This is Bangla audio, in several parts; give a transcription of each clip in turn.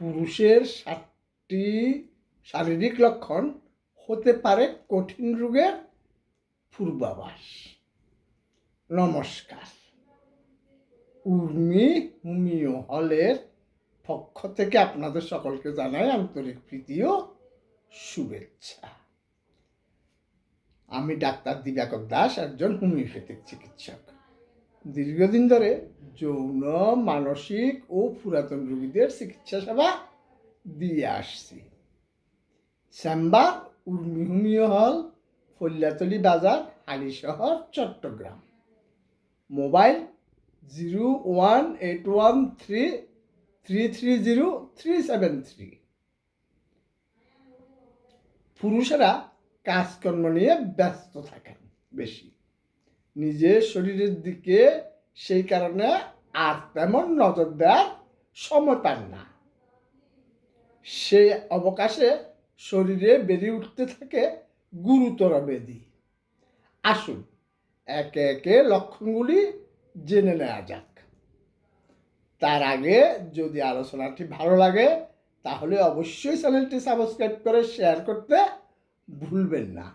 পুরুষের সাতটি শারীরিক লক্ষণ হতে পারে কঠিন রোগের পূর্বাভাস। নমস্কার। উর্মি হোমিও হলের পক্ষ থেকে আপনাদের সকলকে জানাই আন্তরিক প্রীতি ও শুভেচ্ছা। আমি ডাক্তার দিবাকর দাস, একজন হোমিওপ্যাথিক চিকিৎসক। দীর্ঘদিন ধরে যৌন, মানসিক ও পুরাতন রোগীদের চিকিৎসা সেবা দিয়ে আসছি। শ্যামবার উর্মিহুমিও হল ফল্যাতলি বাজার Halishahar Chittagong. Mobile zero one eight one three three three zero three seven three. পুরুষেরা কাজকর্ম নিয়ে ব্যস্ত থাকেন বেশি। নিজের শরীরের দিকে সেই কারণে আর তেমন নজর দেওয়ার সময় পান না। সেই অবকাশে শরীরে বেড়ে উঠতে থাকে গুরুতর ব্যাধি। আসুন, একে একে লক্ষণগুলি জেনে নেওয়া যাক। তার আগে যদি আলোচনাটি ভালো লাগে, তাহলে অবশ্যই চ্যানেলটি সাবস্ক্রাইব করে শেয়ার করতে ভুলবেন না।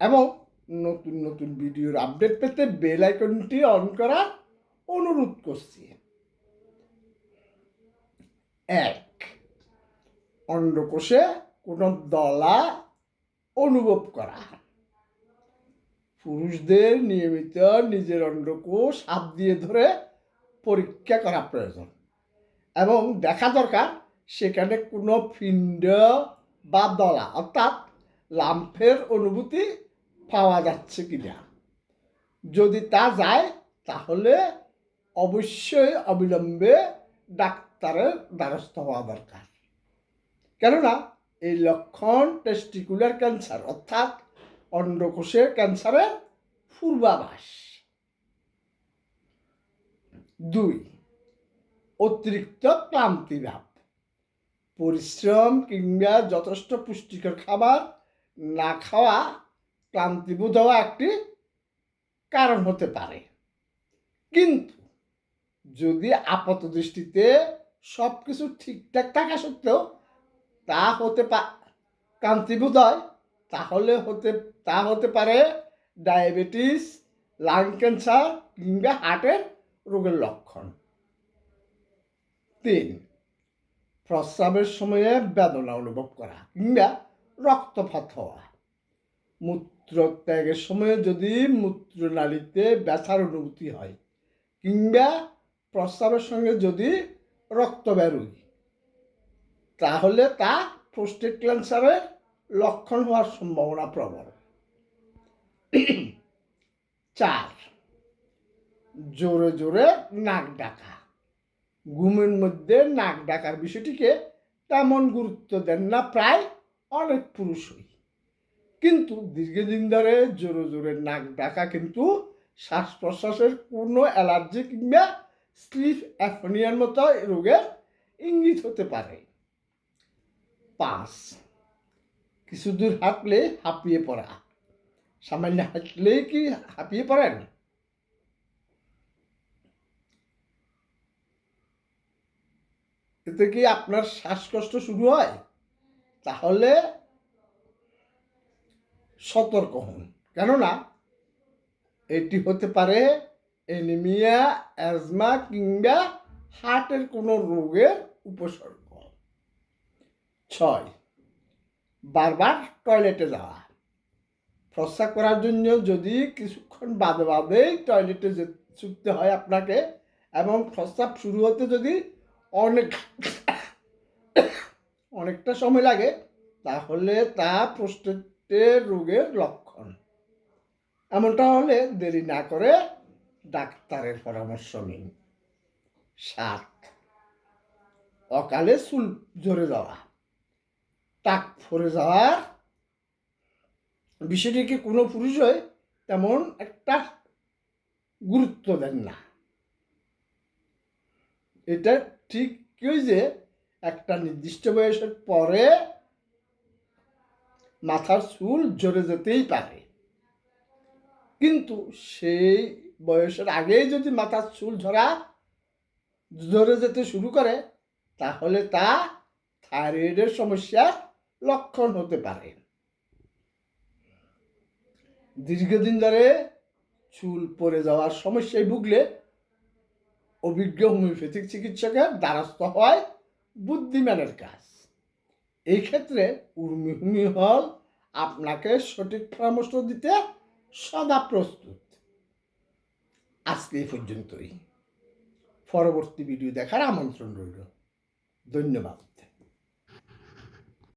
এবং নতুন নতুন ভিডিওর আপডেট পেতে বেল আইকনটি অন করার অনুরোধ করছি। এক, অন্ডকোষে কোনো দলা অনুভব করা। পুরুষদের নিয়মিত নিজের অন্ডকোষ হাত দিয়ে ধরে পরীক্ষা করা প্রয়োজন এবং দেখা দরকার সেখানে কোনো পিণ্ড বা দলা, অর্থাৎ লাম্ফের অনুভূতি পাওয়া যাচ্ছে কিনা? যদি তা যায়, তাহলে অবশ্যই অবিলম্বে ডাক্তারের দ্বারস্থ হওয়া দরকার। কেননা, এই লক্ষণ টেস্টিকুলার ক্যান্সার অর্থাৎ অন্ডকোষের ক্যান্সারের পূর্বাভাস। দুই, অতিরিক্ত ক্লান্তিভাব পরিশ্রম কিংবা যথেষ্ট পুষ্টিকর খাবার না খাওয়া ক্লান্তিবোধ হওয়া একটি কারণ হতে পারে। কিন্তু যদি আপাত দৃষ্টিতে সব কিছু ঠিকঠাক থাকা সত্ত্বেও তা হতে পা, ক্লান্তিবোধ হয়, তাহলে হতে, তা হতে পারে ডায়াবেটিস, লাং ক্যান্সার কিংবা হার্টের রোগের লক্ষণ। তিন, প্রস্রাবের সময়ে বেদনা অনুভব করা কিংবা রক্তপাত হওয়া। মূত্রত্যাগের সময় যদি মূত্রনালীতে ব্যথার অনুভূতি হয়, কিংবা প্রস্রাবের সঙ্গে যদি রক্ত বেরোয়, তাহলে তা প্রোস্টেট ক্যান্সারের লক্ষণ হওয়ার সম্ভাবনা প্রবল। চার, জোরে জোরে নাক ডাকা। ঘুমের মধ্যে নাক ডাকার বিষয়টিকে তেমন গুরুত্ব দেন না, প্রায় অনেক পুরুষই। কিন্তু দীর্ঘদিন ধরে জোরে জোরে নাক ডাকা কিন্তু শ্বাস প্রশ্বাসের কোনো অ্যালার্জি কিংবা স্লিপ অ্যাফোনিয়ার মতো রোগের ইঙ্গিত হতে পারে। পাঁচ কিছু দূর হাঁটলে হাঁপিয়ে পড়া। সামান্য হাঁটলেই কি হাঁপিয়ে পড়েন? এতে কি আপনার শ্বাসকষ্ট শুরু হয়? তাহলে সতর্ক হন। কেননা, এটি হতে পারে এনিমিয়া, অ্যাজমা কিংবা হার্টের কোনো রোগের উপসর্গ। ছয়, বারবার টয়লেটে যাওয়া। প্রস্রাব করার জন্য যদি কিছুক্ষণ বাদে বাদেই টয়লেটে ছুটতে হয় আপনাকে এবং প্রস্রাব শুরু হতে যদি অনেক, অনেকটা সময় লাগে, তাহলে তা প্রস্টেটের রোগের লক্ষণ। এমনটা হলে দেরি না করে ডাক্তারের পরামর্শ নিন। সাত, অকালে চুল ঝরে যাওয়া। টাক ফরে যাওয়ার বিষয়টিকে কোনো পুরুষই তেমন একটা গুরুত্ব দেন না। এটা ঠিক কেউ যে একটা নির্দিষ্ট বয়সের পরে মাথার চুল ঝরে যেতেই পারে। কিন্তু সেই বয়সের আগেই যদি মাথার চুল ঝরা ঝরে যেতে শুরু করে, তাহলে তা থাইরয়েডের সমস্যার লক্ষণ হতে পারে। দীর্ঘদিন ধরে চুল পড়ে যাওয়ার সমস্যায় ভুগলে অভিজ্ঞ হোমিওপ্যাথিক চিকিৎসকের দ্বারস্থ হয় বুদ্ধিমানের কাজ। এই ক্ষেত্রে উর্মি হল আপনাকে সঠিক পরামর্শ দিতে সদা প্রস্তুত। আজকে এই পর্যন্তই। পরবর্তী ভিডিও দেখার আমন্ত্রণ রইল। ধন্যবাদ।